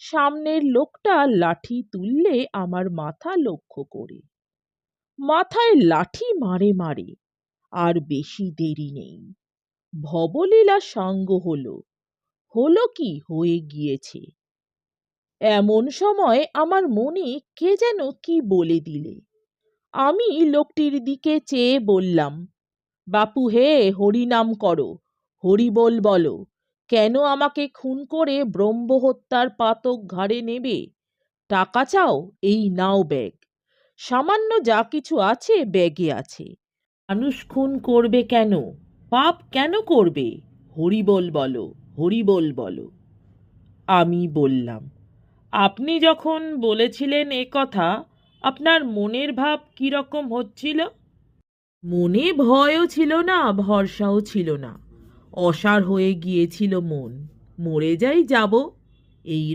সামনের লোকটা লাঠি তুললে আমার মাথা লক্ষ্য করে। মাথায় লাঠি মারে মারে, আর বেশি দেরি নেই। ভবলীলা সাঙ্গ হলো হলো কি হয়ে গিয়েছে? এমন সময় আমার মনে কে যেন কি বলে দিলে। আমি লোকটির দিকে চেয়ে বললাম, বাপু হে, হরিনাম করো, হরিবোল বলো কেন আমাকে খুন করে ব্রহ্মহত্যার পাতক ঘাড়ে নেবে? টাকা চাও, এই নাও ব্যাগ। সামান্য যা কিছু আছে, ব্যাগে আছে। মানুষ খুন করবে কেন? পাপ কেন করবে? হরিবোল বলো হরিবোল বলো। আমি বললাম, আপনি যখন বলেছিলেন এ কথা, আপনার মনের ভাব কীরকম হচ্ছিল? মনে ভয়ও ছিল না, ভরসাও ছিল না। অসার হয়ে গিয়েছিল মন। মরে যাই যাব এই